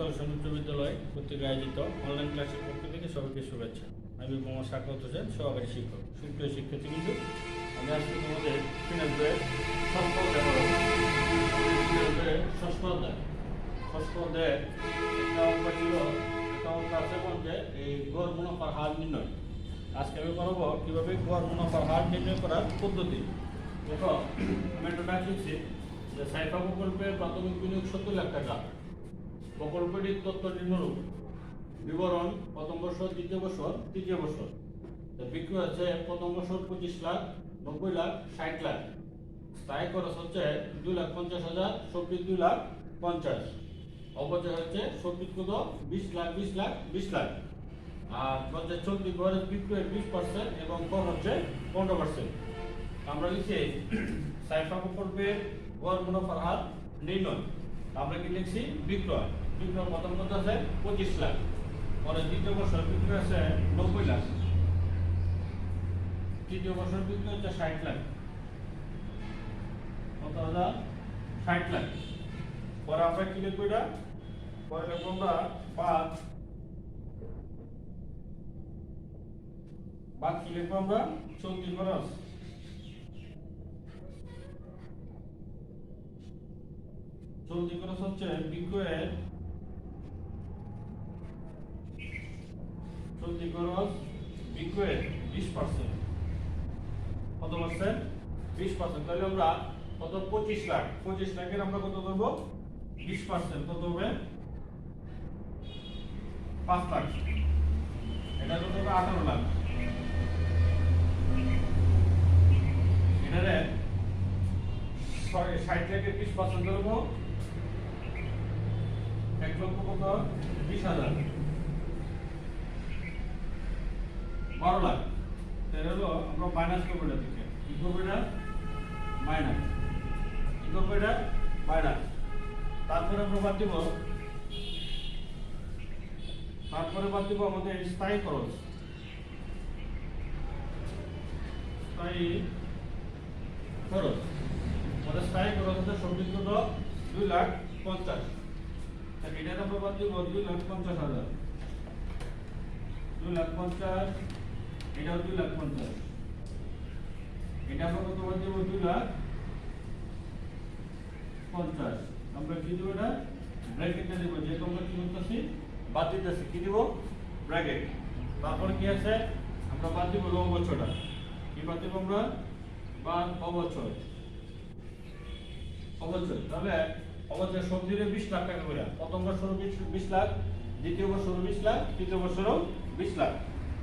দর্শন উচ্চ বিদ্যালয় কর্তৃক আয়োজিত অনলাইন ক্লাসের পক্ষ থেকে সবাইকে শুভেচ্ছা। আমি মোহাম্মদ সাকত হোসেন, সহকারী শিক্ষক। সুপ্রিয় শিক্ষার্থী কিন্তু আমি আজকে তোমাদের ষষ্ঠ ষষ্ঠ এই গড় মুনাফার হার নির্ণয়। আজকে আমি পড়াবো কীভাবে গড় মুনাফার হার নির্ণয় করার পদ্ধতি। দেখো, আমি একটা ডাক লিখছি যে সাইফা প্রকল্পের প্রাথমিক বিনিয়োগ সত্তর লাখ টাকা। প্রকল্পটির তথ্য নিম্নরূপ। বিবরণ, প্রথম বছর দ্বিতীয় বছর তৃতীয় বছর তো বিক্রয় আছে প্রথম বছর পঁচিশ লাখ, নব্বই লাখ, ষাট লাখ। স্থায়ী খরচ হচ্ছে দুই লাখ পঞ্চাশ হাজার চব্বিশ দুই লাখ পঞ্চাশ। অপচয় হচ্ছে চব্বিশ কত? বিশ লাখ বিশ লাখ বিশ লাখ। আর হচ্ছে চব্বিশ খরচ বিক্রয়ের বিশ পার্সেন্ট এবং কর হচ্ছে পনেরো পার্সেন্ট। আমরা লিখছি সাইফা প্রকল্পের গড়, মুনাফার হার নির্ণয়। আমরা কি লিখছি? বিক্রয়। বিক্রয় প্রথম কত আছে, পঁচিশ লাখ। পরে দ্বিতীয় বছর বিক্রয় আছে নব্বই লাখ। তৃতীয় বছর বিক্রয় হচ্ছে ষাট লাখ। কত হাজার? ষাট লাখ। পরে আমরা কি লিখব এটা? পরে লিখব আমরা পাঁচ বাদ কি লিখব আমরা? চলতি খরচ চলতি খরচ হচ্ছে বিক্রয়ের চলতি খরচ বিক্রয়ের বিশ পার্সেন্ট কত পার্সেন্ট বিশ পার্সেন্ট। তাহলে আমরা কত পঁচিশ লাখ, পঁচিশ লাখের আমরা কত ধরবো? বিশ পার্সেন্ট। কত হবে? পাঁচ লাখ। এটা কত হবে? আঠারো লাখ। এটারে ষাট লাখের বিশ পার্সেন্ট ধরবো। এক লক্ষ কত? বিশ হাজার। বারো লাখ। তাহলে হলো আমরা মাইনাস করব এটা থেকে কি করব এটা মাইনাস কি করব এটা মাইনাস তারপরে আমরা বাদ দিব তারপরে বাদ দিব আমাদের স্থায়ী খরচ। স্থায়ী খরচ। আমাদের স্থায়ী খরচ হচ্ছে জন্য দুই লাখ পঞ্চাশ। এটার আমরা বাদ দিব দুই লাখ পঞ্চাশ হাজার। দুই লাখ পঞ্চাশ এটাও দুই লাখ পঞ্চাশ। এটা আমরা কত বাদ দিব? দুই লাখ পঞ্চাশ। আমরা কি দিব এটা? ব্র্যাকেটে দিব যেহেতু আমরা কি করতেছি, বাদ দিতেছি। কি দিব? ব্র্যাকেট তারপরে কি আছে? আমরা বাদ দিব লম্বচ্ছটা। কি বাদ দিব আমরা? বাদ অবচ্ছয়। অবশ্যই তাহলে অবশ্যই সবজিরে বিশ লাখ টাকা করে প্রথম বছরও বিশ লাখ, দ্বিতীয় বছরও বিশ লাখ, তৃতীয় বছরও বিশ লাখ।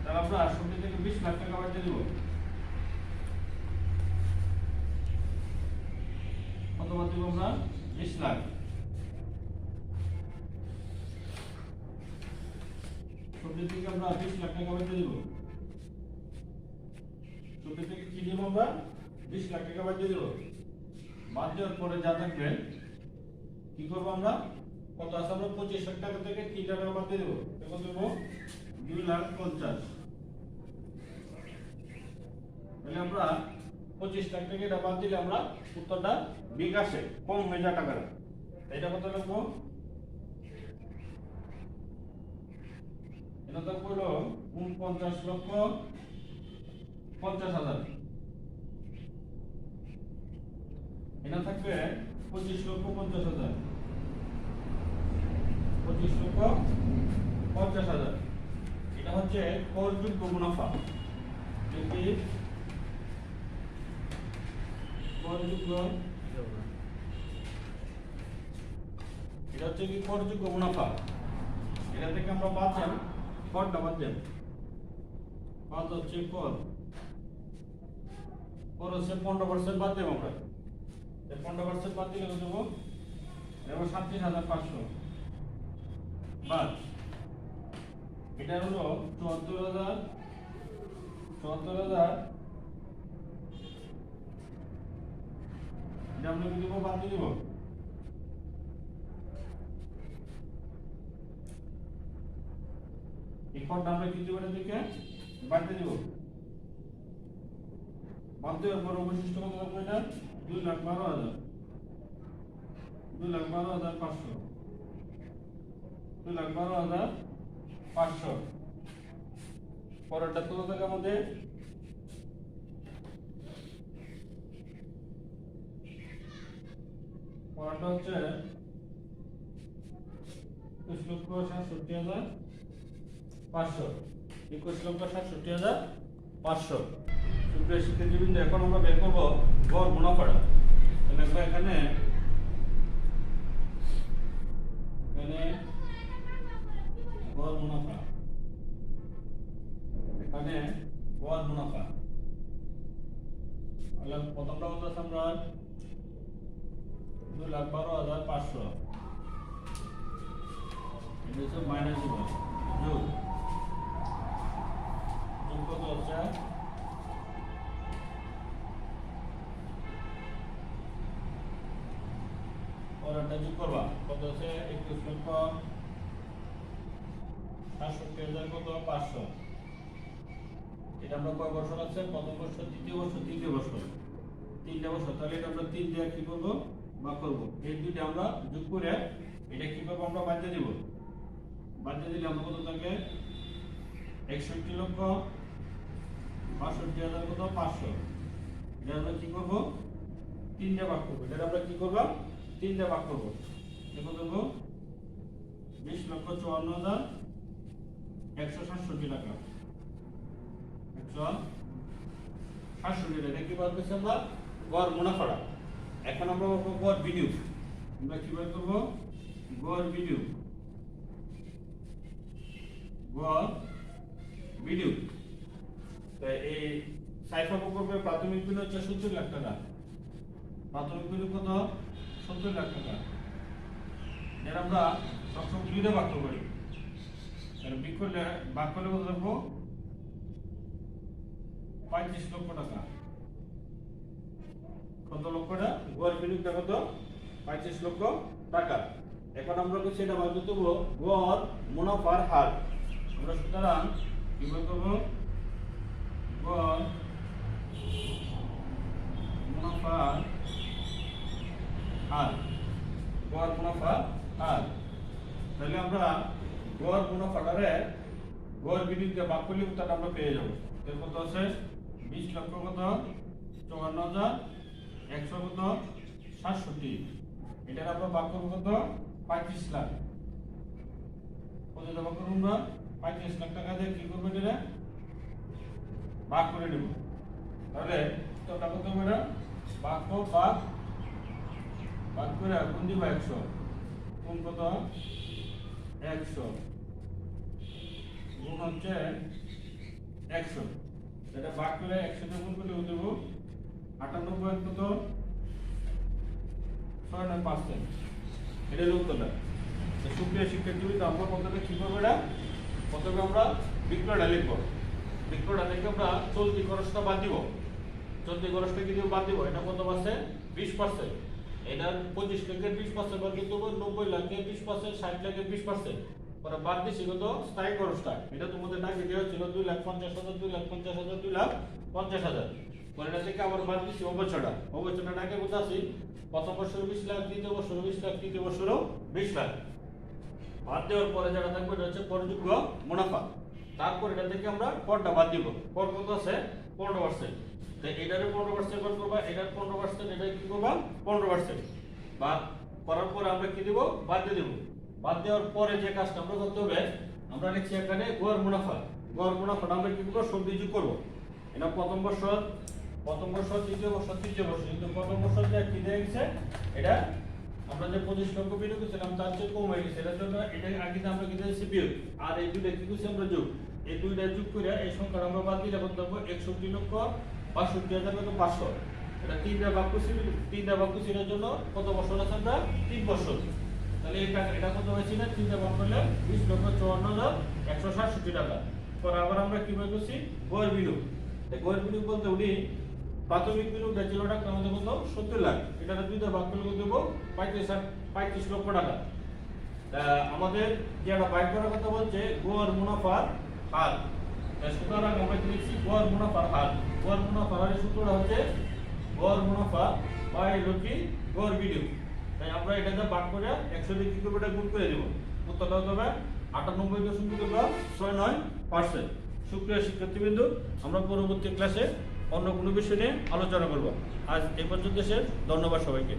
তাহলে আমরা থেকে বিশ লাখ টাকা বাড়িয়ে দিব। কত দিব আমরা? বিশ লাখ। আমরা কি আমরা? বিশ লাখ টাকা বাদ দেওয়ার পরে যা থাকবে, কি করব আমরা? আমরা? পঁচিশ লাখ টাকা থেকে টাকা দেবো? দুই লাখ পঞ্চাশ। তাহলে আমরা পঁচিশ লাখ টাকা এটা বাদ দিলে আমরা উত্তরটা বিকাশে কম হয়ে যায় টাকাটা এটা কত এটা থাকবে পঁচিশ লক্ষ পঞ্চাশ হাজার। পঁচিশ লক্ষ পঞ্চাশ হাজার। এটা হচ্ছে মুনাফা। যদি এটা হচ্ছে কি করযোগ্য মুনাফা? এটা থেকে আমরা বাদ দেন করটা বাদ দেন বাদ হচ্ছে কর। কর হচ্ছে পনেরো পার্সেন্ট বাদ দেবো আমরা। পনেরো পার্সেন্ট বাদ দিলে কত দেবো দেবো সাতত্রিশ হাজার পাঁচশো। বাদ। এটা হলো চুয়াত্তর হাজার চুয়াত্তর হাজার এটা আমরা কি দেবো বাদ দিয়ে দেবো অবশিষ্ট কত থাকবে এটা? দুই লাখ বারো হাজার। দুই লাখ বারো হাজার পাঁচশো। দুই লাখ বারো হাজার পাঁচশো। পরেরটা কত থাকে আমাদের? পরেরটা হচ্ছে একুশ লক্ষ সাতষট্টি হাজার পাঁচশো। একুশ লক্ষ সাতষট্টি হাজার পাঁচশো। সুপ্রিয় শিক্ষার্থীবৃন্দ, এখন আমরা বের করব গড় মুনাফাটা। এখানে গড় মুনাফা এখানে গড় মুনাফা তাহলে প্রথমটা বলতেছে আমরা দুই লাখ বারো হাজার পাঁচশো এটা কত পাঁচশো। এটা আমরা কয় বছর আছে প্রথম বছর দ্বিতীয় বছর তৃতীয় বছর তিনটা বছর তাহলে এটা আমরা তিন দিয়ে করব? এই দুইটা আমরা যোগ করে এটা কি করব আমরা বাদ দিব? বাদ দিলে আমরা কত থাকে? একষট্টি লক্ষ, বাষট্টি হাজার কত? পাঁচশো। এটা আমরা কি করব? তিনটা ভাগ করব। এটা আমরা কি করব? তিনটা ভাগ করব। কত দেবো বিশ লক্ষ চুয়ান্ন হাজার একশো সাতষট্টি টাকা। একশো সাতষট্টি টাকা। কি বার করছি আমরা? গড় মুনাফাটা। এখন আমরা গড় বিনিয়োগ। আমরা কি বার করব? গড় বিনিয়োগ। বিনিয়োগ তো এই সাইফা প্রকল্পের প্রাথমিক বিনিয়োগ হচ্ছে সত্তর লাখ টাকা। প্রাথমিক বিনিয়োগ কত? সত্তর লাখ টাকা। যেটা আমরা সবসময় দুইটা বাক্য করি। তাহলে বিক করলে বাক কত রাখব পঁয়ত্রিশ লক্ষ টাকা। কত লক্ষটা? গড় বিনিয়োগটা কত? পঁয়ত্রিশ লক্ষ টাকা। এখন আমরা এটা বার করতে গড় মুনাফার হার। আমরা সুতরাং কি করব গড় মুনাফার হার। গড় মুনাফা হার। তাহলে আমরা গড় মুনাফাটারে গড় বিনিয়োগকে ভাগ করলে উত্তরটা আমরা পেয়ে যাব। এর কত আছে? বিশ লক্ষ কত? চুয়ান্ন হাজার একশো কত? সাতষট্টি। এটার আমরা ভাগ করব কত? পঁয়ত্রিশ লাখ। কত ভাগ করব আমরা? পঁয়ত্রিশ লাখ টাকা দিয়ে কি করব এটা ভাগ করে নেব। তাহলে কত এটা ভাগ তো ভাগ ভাগ করে গুণ দিব একশো। গুণ কত? একশো। গুণ হচ্ছে একশো। এটা ভাগ করে একশো দিয়ে গুণ করলে দেব? আটানব্বই কত? ছয় নয় পার্সেন্ট এটা উত্তরটা। সুপ্রিয় শিক্ষার্থী, আমরা প্রথমে কি করব এটা প্রথমে আমরা বিক্রয়টা লিখব বিক্রয়টা লিখে আমরা চলতি খরচটা বাদ দিব। চলতি খরচটা কি দিব? বাদ দিব। এটা কত আছে বিশ পার্সেন্ট এটার পঁচিশ লাখের বিশ পার্সেন্ট দিতে হবে, নব্বই লাখের বিশ পার্সেন্ট ষাট লাখের বিশ পার্সেন্ট ওরা বাদ দিছি কত? স্থায়ী খরচটা। এটা তোমাদের ডাকে দেওয়া ছিল দুই লাখ পঞ্চাশ হাজার, দুই লাখ পঞ্চাশ হাজার, দুই লাখ পঞ্চাশ হাজার। পরে এটা থেকে আবার বাদ দিচ্ছি অবচয়টা অবচয়টা ডাকে কোথায় আছি? প্রথম বছর বিশ লাখ, দ্বিতীয় বছর বিশ লাখ, তৃতীয় বছরও বিশ লাখ। বাদ দেওয়ার পরে যেটা থাকবে এটা হচ্ছে করযোগ্য মুনাফা। তারপর এটা থেকে আমরা করটা বাদ দিব। কর কত আছে? পনেরো পার্সেন্ট তো এটারে পনেরো পার্সেন্ট কর করবা? এটার পনেরো পার্সেন্ট এটা কি করবা? পনেরো পার্সেন্ট বাদ করার পরে আমরা কি দিব? বাদ দিয়ে দেবো। বাদ দেওয়ার পরে যে কাজটা আমরা করতে হবে, আমরা লিখছি এখানে গড় মুনাফা। গড় মুনাফাটা আমরা কি করব? সব যোগ করব। এটা প্রথম বছর প্রথম বছর দ্বিতীয় বছর তৃতীয় বছর কিন্তু প্রথম বছর যে কি দিয়ে গেছে এটা আমরা যে পঁচিশ লক্ষ বিনিয়োগ করেছিলাম, তার চেয়ে কম হয়ে গেছে এটার জন্য এটা আগে আমরা কি দিয়েছি বিয়োগ আর এই দুইটা কি করছি আমরা যোগ? এই দুইটা যোগ করে এই সংখ্যা আমরা বাদ দিলে কত পাবো একষট্টি লক্ষ বাষট্টি হাজার কত পাঁচশো। এটা তিনটা ভাগ করছি, তিনটা ভাগ করছি, এটার জন্য কত বছর আছে আমরা? তিন বছর। তাহলে এটা এটা কত হয়েছে না? তিনটা ভাগ করলে বিশ লক্ষ চুয়ান্ন হাজার একশো সাতষট্টি টাকা। পরে আবার আমরা কি বের করছি? গড় বিনিয়োগ। গড় বিনিয়োগ বলতে উনি প্রাথমিক বিনিয়োগটা ছিল টাকা আমাদের কত সত্তর লাখ। এটা দুইটা ভাগ করে দেবো, পঁয়ত্রিশ পঁয়ত্রিশ লক্ষ টাকা। আমাদের যে একটা বাইক করার কথা বলছে, গোয়ার মুনাফার হার। সুতরাং আমরা লিখছি? গোয়ার মুনাফার হার। গোয়ার মুনাফার হারের সূত্রটা হচ্ছে গোয়ার মুনাফা বাই লক্ষ্মী গোয়ার বিডিও তাই আমরা এটাতে ভাগ করে একশো ডিগ্রি করে গুণ করে দেবো। উত্তরটা হবে আটানব্বই দশমিক ছয় নয় পার্সেন্ট। সুপ্রিয় শিক্ষার্থীবৃন্দ, আমরা পরবর্তী ক্লাসে অন্য কোনো বিষয় নিয়ে আলোচনা করব। আজ এ পর্যন্ত শেষ। ধন্যবাদ সবাইকে।